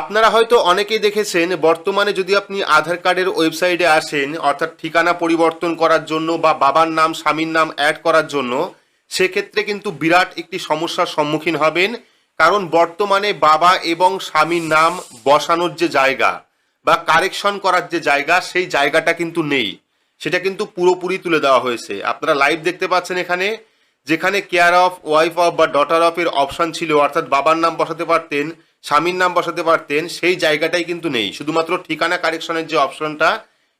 আপনারা হয়তো অনেকেই দেখেছেন, বর্তমানে যদি আপনি আধার কার্ডের ওয়েবসাইটে আসেন, অর্থাৎ ঠিকানা পরিবর্তন করার জন্য বা বাবার নাম, স্বামীর নাম অ্যাড করার জন্য, সেক্ষেত্রে কিন্তু বিরাট একটি সমস্যার সম্মুখীন হবেন। কারণ বর্তমানে বাবা এবং স্বামীর নাম বসানোর যে জায়গা বা কারেকশন করার যে জায়গা, সেই জায়গাটা কিন্তু নেই। সেটা কিন্তু পুরোপুরি তুলে দেওয়া হয়েছে। আপনারা লাইভ দেখতে পাচ্ছেন এখানে, যেখানে কেয়ার অফ ওয়াইফ অফ বা ডটার অফ এর অপশন ছিল, অর্থাৎ বাবার নাম বসাতে পারতেন। স্বামীর নাম বসাতে পারতেন, সেই জায়গাটাই কিন্তু নেই। শুধুমাত্র ঠিকানা কারেকশনের যে অপশনটা,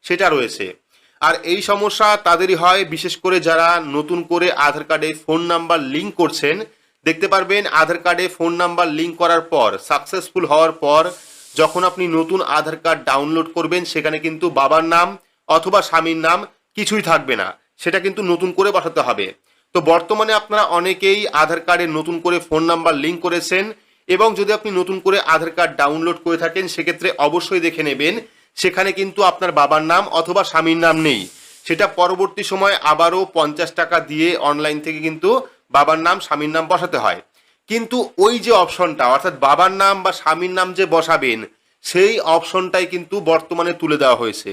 সেটা রয়েছে। আর এই সমস্যা তাদেরই হয়, বিশেষ করে যারা নতুন করে আধার কার্ডে ফোন নাম্বার লিঙ্ক করছেন। দেখতে পারবেন, আধার কার্ডে ফোন নাম্বার লিঙ্ক করার পর সাকসেসফুল হওয়ার পর, যখন আপনি নতুন আধার কার্ড ডাউনলোড করবেন, সেখানে কিন্তু বাবার নাম অথবা স্বামীর নাম কিছুই থাকবে না। সেটা কিন্তু নতুন করে বসাতে হবে। তো বর্তমানে আপনারা অনেকেই আধার কার্ডে নতুন করে ফোন নাম্বার লিঙ্ক করেছেন। এবং যদি আপনি নতুন করে আধার কার্ড ডাউনলোড করে থাকেন, সেক্ষেত্রে অবশ্যই দেখে নেবেন, সেখানে কিন্তু আপনার বাবার নাম অথবা স্বামীর নাম নেই। সেটা পরবর্তী সময় আবারও পঞ্চাশ টাকা দিয়ে অনলাইন থেকে কিন্তু বাবার নাম, স্বামীর নাম বসাতে হয়। কিন্তু ওই যে অপশনটা অর্থাৎ বাবার নাম বা স্বামীর নাম যে বসাবেন, সেই অপশনটাই কিন্তু বর্তমানে তুলে দেওয়া হয়েছে।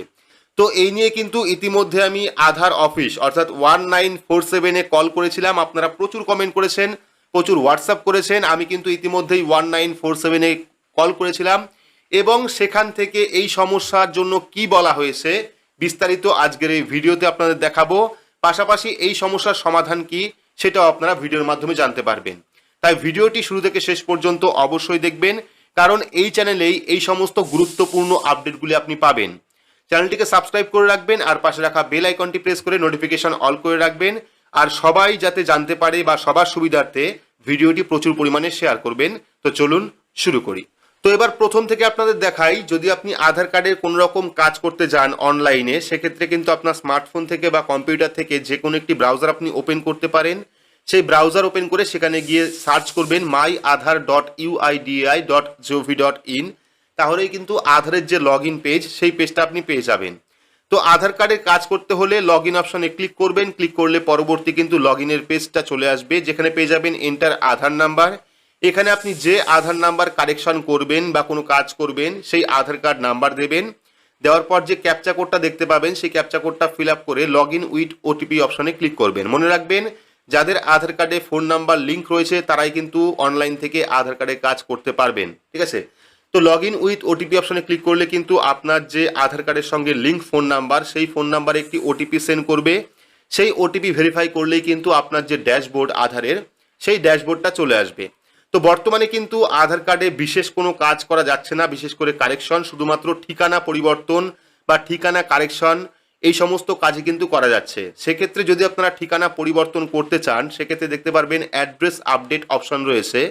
তো এই নিয়ে কিন্তু ইতিমধ্যে আমি আধার অফিস অর্থাৎ ওয়ান নাইন ফোর সেভেনে কল করেছিলাম। আপনারা প্রচুর কমেন্ট করেছেন। প্রচুর হোয়াটসঅ্যাপ করেছেন। আমি কিন্তু ইতিমধ্যেই ওয়ান নাইন ফোর সেভেনে কল করেছিলাম। এবং সেখান থেকে এই সমস্যার জন্য কি বলা হয়েছে বিস্তারিত আজকের এই ভিডিওতে আপনাদের দেখাবো। পাশাপাশি এই সমস্যার সমাধান কি সেটাও আপনারা ভিডিওর মাধ্যমে জানতে পারবেন। তাই ভিডিওটি শুরু থেকে শেষ পর্যন্ত অবশ্যই দেখবেন, কারণ এই চ্যানেলেই এই সমস্ত গুরুত্বপূর্ণ আপডেটগুলি আপনি পাবেন। চ্যানেলটিকে সাবস্ক্রাইব করে রাখবেন আর পাশে রাখা বেল আইকনটি প্রেস করে নোটিফিকেশন অল করে রাখবেন। আর সবাই যাতে জানতে পারে বা সবার সুবিধার্থে ভিডিওটি প্রচুর পরিমাণে শেয়ার করবেন। তো চলুন শুরু করি। তো এবার প্রথম থেকে আপনাদের দেখাই, যদি আপনি আধার কার্ডের কোনো রকম কাজ করতে যান অনলাইনে সেক্ষেত্রে কিন্তু আপনার স্মার্টফোন থেকে বা কম্পিউটার থেকে যে কোনো একটি ব্রাউজার আপনি ওপেন করতে পারেন। সেই ব্রাউজার ওপেন করে সেখানে গিয়ে সার্চ করবেন my Aadhaar dot UIDAI dot GOV dot in তাহলেই কিন্তু আধারের যে লগ ইন পেজ সেই পেজটা আপনি পেয়ে যাবেন। তো আধার কার্ডের কাজ করতে হলে লগ ইন অপশনে ক্লিক করবেন। ক্লিক করলে পরবর্তী কিন্তু লগ ইনের পেজটা চলে আসবে। যেখানে পেয়ে যাবেন এন্টার আধার নাম্বার এখানে আপনি যে আধার নাম্বার কারেকশন করবেন বা কোনো কাজ করবেন, সেই আধার কার্ড নাম্বার দেবেন। দেওয়ার পর যে ক্যাপচা কোডটা দেখতে পাবেন, সেই ক্যাপচা কোডটা ফিল আপ করে লগ ইন উইথ ওটিপি অপশনে ক্লিক করবেন। মনে রাখবেন, যাদের আধার কার্ডে ফোন নাম্বার লিঙ্ক রয়েছে, তারাই কিন্তু অনলাইন থেকে আধার কার্ডে কাজ করতে পারবেন। ঠিক আছে? তো লগ ইন উইথ ওটিপি অপশনে ক্লিক করলে কিন্তু আপনার যে আধার কার্ডের সঙ্গে লিঙ্ক ফোন নাম্বার সেই ফোন নাম্বারে একটি ওটিপি সেন্ড করবে। সেই ওটিপি ভেরিফাই করলেই কিন্তু আপনার যে ড্যাশবোর্ড আধারের, সেই ড্যাশবোর্ডটা চলে আসবে। তো বর্তমানে কিন্তু আধার কার্ডে বিশেষ কোনো কাজ করা যাচ্ছে না, বিশেষ করে কারেকশন, শুধুমাত্র ঠিকানা পরিবর্তন বা ঠিকানা কারেকশন, এই সমস্ত কাজই কিন্তু করা যাচ্ছে। সেক্ষেত্রে যদি আপনারা ঠিকানা পরিবর্তন করতে চান, সেক্ষেত্রে দেখতে পারবেন অ্যাড্রেস আপডেট অপশন রয়েছে।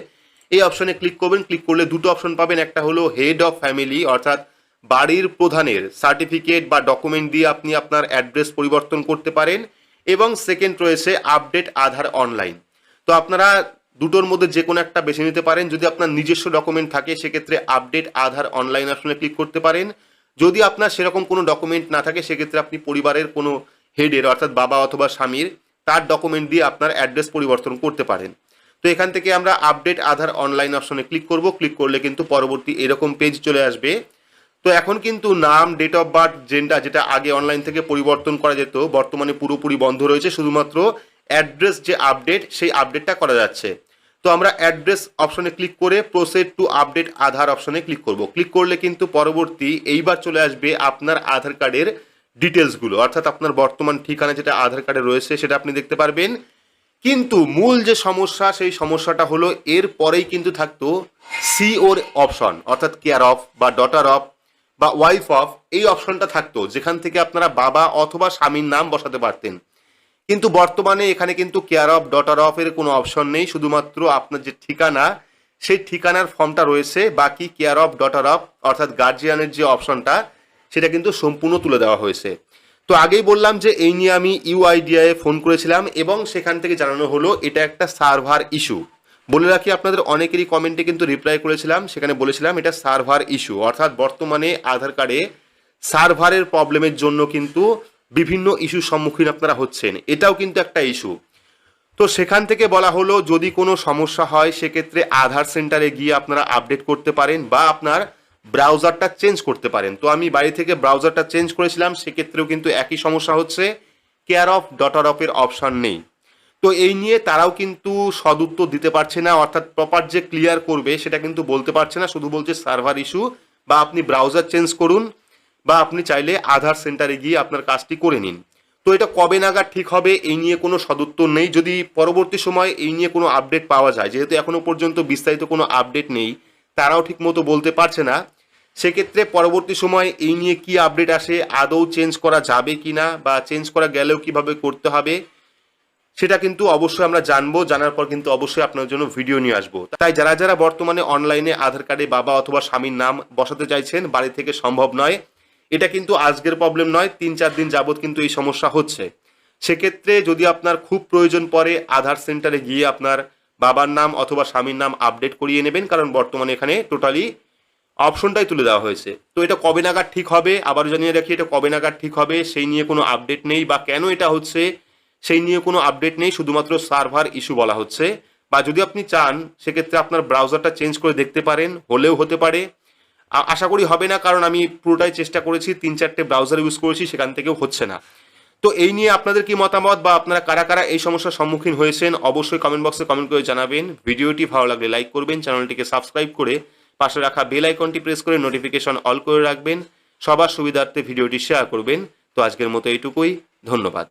এই অপশনে ক্লিক করবেন ক্লিক করলে দুটো অপশন পাবেন। একটা হলো হেড অফ ফ্যামিলি অর্থাৎ বাড়ির প্রধানের সার্টিফিকেট বা ডকুমেন্ট দিয়ে আপনি আপনার অ্যাড্রেস পরিবর্তন করতে পারেন এবং সেকেন্ড রয়েছে আপডেট আধার অনলাইন তো আপনারা দুটোর মধ্যে যে কোনো একটা বেছে নিতে পারেন। যদি আপনার নিজস্ব ডকুমেন্ট থাকে, সেক্ষেত্রে আপডেট আধার অনলাইন অপশনে ক্লিক করতে পারেন। যদি আপনার সেরকম কোনো ডকুমেন্ট না থাকে, সেক্ষেত্রে আপনি পরিবারের কোনো হেডের অর্থাৎ বাবা অথবা স্বামীর, তার ডকুমেন্ট দিয়ে আপনার অ্যাড্রেস পরিবর্তন করতে পারেন। তো এখান থেকে আমরা আপডেট আধার অনলাইন অপশনে ক্লিক করব। ক্লিক করলে কিন্তু পরবর্তী এরকম পেজ চলে আসবে। তো এখন কিন্তু নাম ডেট অফ বার্থ জেন্ডার যেটা আগে অনলাইন থেকে পরিবর্তন করা যেত, বর্তমানে পুরোপুরি বন্ধ রয়েছে। শুধুমাত্র অ্যাড্রেস যে আপডেট সেই আপডেটটা করা যাচ্ছে। তো আমরা অ্যাড্রেস অপশনে ক্লিক করে প্রসেড টু আপডেট আধার অপশনে ক্লিক করব। ক্লিক করলে কিন্তু পরবর্তী এইবার চলে আসবে আপনার আধার কার্ডের ডিটেলসগুলো অর্থাৎ আপনার বর্তমান ঠিকানা যেটা আধার কার্ডে রয়েছে, সেটা আপনি দেখতে পারবেন। কিন্তু মূল যে সমস্যা, সেই সমস্যাটা হলো এর পরেই কিন্তু থাকতো সি ওর অপশন, অর্থাৎ কেয়ার অফ বা ডটার অফ বা ওয়াইফ অফ, এই অপশনটা থাকতো, যেখান থেকে আপনারা বাবা অথবা স্বামীর নাম বসাতে পারতেন। কিন্তু বর্তমানে এখানে কিন্তু কেয়ার অফ, ডটার অফ এর কোনো অপশন নেই, শুধুমাত্র আপনার যে ঠিকানা, সেই ঠিকানার ফর্মটা রয়েছে, বাকি কেয়ার অফ, ডটার অফ, অর্থাৎ গার্জিয়ানের যে অপশনটা, সেটা কিন্তু সম্পূর্ণ তুলে দেওয়া হয়েছে। তো আগেই বললাম যে এই নিয়ে আমি ইউআইডিআই ফোন করেছিলাম এবং সেখান থেকে জানানো হলো, এটা একটা সার্ভার ইস্যু। বলে রাখি, আপনাদের অনেকেরই কমেন্টে কিন্তু রিপ্লাই করেছিলাম, সেখানে বলেছিলাম এটা সার্ভার ইস্যু। অর্থাৎ বর্তমানে আধার কার্ডে সার্ভারের প্রবলেমের জন্য কিন্তু বিভিন্ন ইস্যুর সম্মুখীন আপনারা হচ্ছেন। এটাও কিন্তু একটা ইস্যু। তো সেখান থেকে বলা হলো, যদি কোনো সমস্যা হয়, সেক্ষেত্রে আধার সেন্টারে গিয়ে আপনারা আপডেট করতে পারেন বা আপনার ব্রাউজারটা চেঞ্জ করতে পারেন। তো আমি বাড়ি থেকে ব্রাউজারটা চেঞ্জ করেছিলাম, সেক্ষেত্রেও কিন্তু একই সমস্যা হচ্ছে। কেয়ার অফ ডটার অফের অপশান নেই। তো এই নিয়ে তারাও কিন্তু সদুত্তর দিতে পারছে না, অর্থাৎ প্রপার যে ক্লিয়ার করবে সেটা কিন্তু বলতে পারছে না, শুধু বলছে সার্ভার ইস্যু বা আপনি ব্রাউজার চেঞ্জ করুন বা আপনি চাইলে আধার সেন্টারে গিয়ে আপনার কাজটি করে নিন। তো এটা কবে নাগাদ ঠিক হবে এই নিয়ে কোনো সদুত্তর নেই। যদি পরবর্তী সময় এই নিয়ে কোনো আপডেট পাওয়া যায়, যেহেতু এখনও পর্যন্ত বিস্তারিত কোনো আপডেট নেই তারাও ঠিক মতো বলতে পারছে না। সেক্ষেত্রে পরবর্তী সময় এই নিয়ে কি আপডেট আসে, আদৌ চেঞ্জ করা যাবে কি না বা চেঞ্জ করা গেলেও কীভাবে করতে হবে, সেটা কিন্তু অবশ্যই আমরা জানব। জানার পর কিন্তু অবশ্যই আপনার জন্য ভিডিও নিয়ে আসব। তাই যারা যারা বর্তমানে অনলাইনে আধার কার্ডে বাবা অথবা স্বামীর নাম বসাতে চাইছেন, বাড়ি থেকে সম্ভব নয়। এটা কিন্তু আজকের প্রবলেম নয়, তিন চার দিন যাবত কিন্তু এই সমস্যা হচ্ছে। সেক্ষেত্রে যদি আপনার খুব প্রয়োজন পড়ে, আধার সেন্টারে গিয়ে আপনার বাবার নাম অথবা স্বামীর নাম আপডেট করিয়ে নেবেন, কারণ বর্তমানে এখানে টোটালি অপশনটাই তুলে দেওয়া হয়েছে। তো এটা কবে নাগাদ ঠিক হবে? আবারও জানিয়ে রাখি, এটা কবে নাগাদ ঠিক হবে? সেই নিয়ে কোনো আপডেট নেই, বা কেন এটা হচ্ছে? সেই নিয়ে কোনো আপডেট নেই, শুধুমাত্র সার্ভার ইস্যু বলা হচ্ছে। বা যদি আপনি চান, সেক্ষেত্রে আপনার ব্রাউজারটা চেঞ্জ করে দেখতে পারেন, হলেও হতে পারে। আশা করি হবে না, কারণ আমি পুরোটাই চেষ্টা করেছি, তিন চারটে ব্রাউজার ইউজ করেছি, সেখান থেকেও হচ্ছে না। তো এই নিয়ে আপনাদের কি মতামত বা আপনারা কারা কারা এই সমস্যার সম্মুখীন হয়েছেন, অবশ্যই কমেন্ট বক্সে কমেন্ট করে জানাবেন। ভিডিওটি ভালো লাগলে লাইক করবেন, চ্যানেলটিকে সাবস্ক্রাইব করে পাশে রাখা বেল আইকনটি প্রেস করে নোটিফিকেশন অল করে রাখবেন। সবার সুবিধার্থে ভিডিওটি শেয়ার করবেন। তো আজকের মতো এইটুকুই, ধন্যবাদ।